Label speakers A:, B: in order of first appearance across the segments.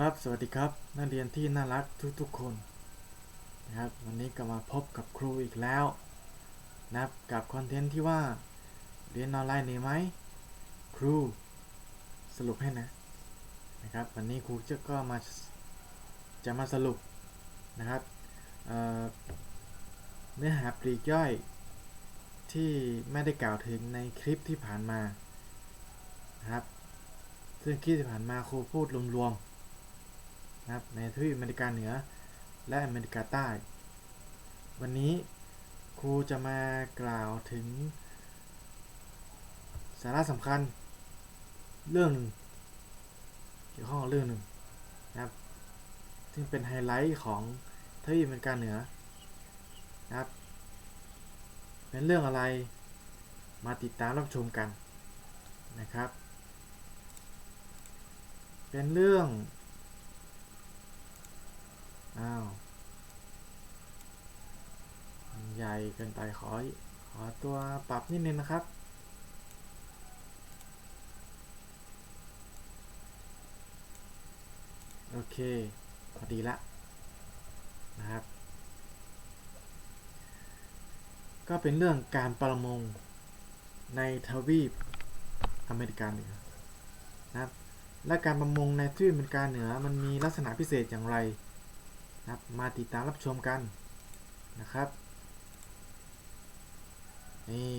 A: ครับ สวัสดีครับ นักเรียนที่น่ารักทุกๆคนนะครับ วันนี้ก็มาพบกับครูอีกแล้วนะครับกับคอนเทนต์ที่ว่า เรียนออนไลน์เหนื่อยไหมครูสรุปให้นะนะครับ วันนี้ครูจะก็มาจะมาสรุปนะครับเเนื้อหาปลีกย่อยที่ไม่ได้กล่าวถึงในคลิปที่ผ่านมานะครับซึ่งคลิปที่ผ่านมาครูพูดรวมๆ นะครับในทวีปอเมริกาเหนือและอเมริกาใต้ วันนี้ครูจะมากล่าวถึง สาระสำคัญ เรื่องหนึ่งเกี่ยวข้องกับเรื่องหนึ่งนะครับ ซึ่งเป็นไฮไลท์ของทวีปอเมริกาเหนือนะครับ เป็นเรื่องอะไรมาติดตามรับชมกันนะครับ เป็นเรื่อง อ้าวใหญ่เกินไปขอขอตัวปรับนิดนึงนะครับ โอเค พอดีละนะครับ ก็เป็นเรื่องการประมงในทวีปอเมริกาเหนือนะครับ และการประมงในทวีปอเมริกาเหนือมันมีลักษณะพิเศษอย่างไร ครับมาติดตามรับชมกันนะครับนี่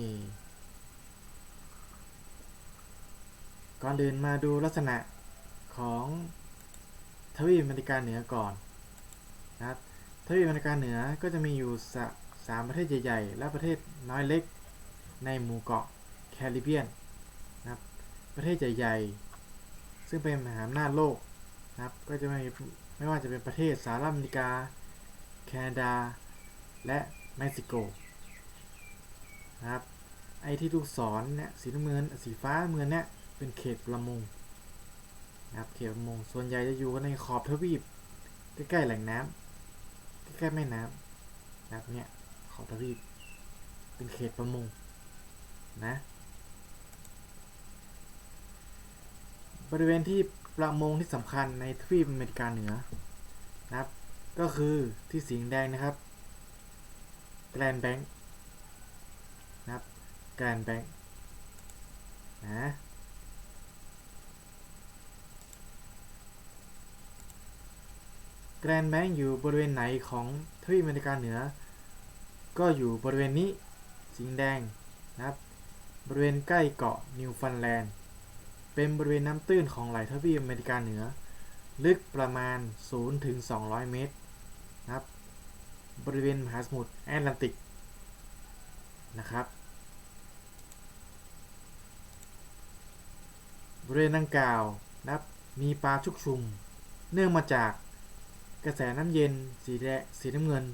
A: ก่อนอื่นมาดูลักษณะของทวีปอเมริกาเหนือก่อนนะครับทวีปอเมริกาเหนือก็จะมีอยู่สามประเทศใหญ่ๆ และประเทศน้อยเล็กในหมู่เกาะแคริบเบียนนะครับประเทศใหญ่ๆ ซึ่งเป็นมหาอำนาจโลก นะครับ ก็จะไม่ไม่ว่าจะเป็นประเทศสหรัฐอเมริกา แคนาดา และเม็กซิโกนะครับ ไอ้ที่ลูกศรเนี่ยสีน้ำเงินสีฟ้าน้ำเงินเนี่ยเป็นเขตประมงนะครับเขตประมงส่วนใหญ่จะอยู่กันในขอบทวีปใกล้ๆแหล่งน้ำใกล้ๆแม่น้ำนะครับเนี่ยขอบทวีปเป็นเขตประมงนะบริเวณที่ ประมงที่สำคัญในทวีปอเมริกาเหนือนะครับ ก็คือที่สีแดงนะครับแกรนแบงค์นะครับแกรนแบงค์นะแกรนแบงค์อยู่บริเวณไหนของทวีปอเมริกาเหนือ ก็อยู่บริเวณนี้สีแดงนะครับ บริเวณใกล้เกาะนิวฟันแลนด์ เป็นบริเวณน้ำตื้นของไหลทวีปอเมริกาเหนือ ลึกประมาณ 0 ถึง 200 เมตรนะครับ บริเวณมหาสมุทรแอตแลนติกนะครับ บริเวณดังกล่าวนะครับมีปลาชุกชุม เนื่องมาจากกระแสน้ำเย็นสีแดงสีน้ำเงิน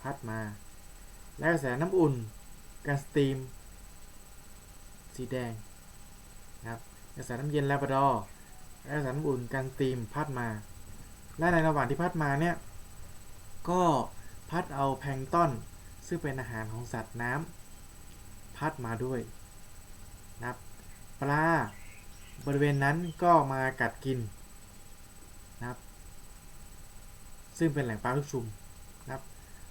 A: พัดมา และกระแสน้ำอุ่นการสตรีม สีแดง นะครับกระแสน้ำเย็นลาบราดอร์และกระแสน้ำอุ่นกันตีมพัดมา และในระหว่างที่พัดมาเนี่ยก็พัดเอาแพลงต้นซึ่งเป็นอาหารของสัตว์น้ำพัดมาด้วยนะครับปลาบริเวณนั้นก็มากัดกินนะครับซึ่งเป็นแหล่งปลาทุกชุมนะครับ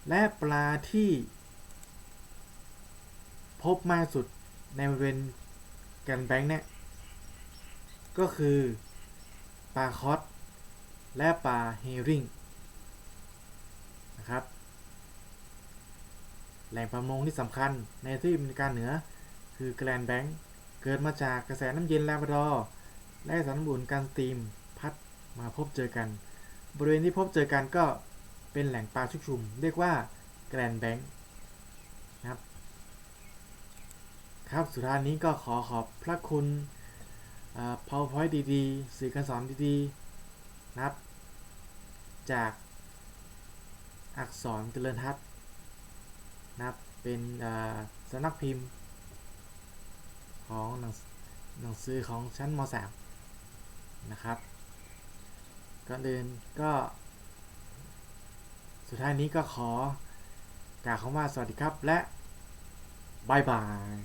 A: และปลาที่พบมากสุดในบริเวณแกรนแบงค์เนี่ย ก็คือปลาคอสและปลาเฮริงนะครับ แหล่งประมงที่สำคัญในทวีปอเมริกาเหนือ คือแกรนแบงค์เกิดมาจากกระแสน้ำเย็นลาบราดอร์และกระแสน้ำอุ่นการสตรีมพัดมาพบเจอกัน บริเวณที่พบเจอกันก็เป็นแหล่งปลาชุกชุม เรียกว่าแกรนแบงค์นะครับ ครับสุดท้ายนี้ก็ขอขอบพระคุณ PowerPoint ดีๆ สื่อการสอนดีๆนะครับ จากอักษรเจริญทัศน์นะครับ เป็นสำนักพิมพ์ ของหนังหนังสือของชั้นม .3 นะครับก่อนอื่นก็ สุดท้ายนี้ก็ขอกล่าวคำว่าสวัสดีครับและบายบาย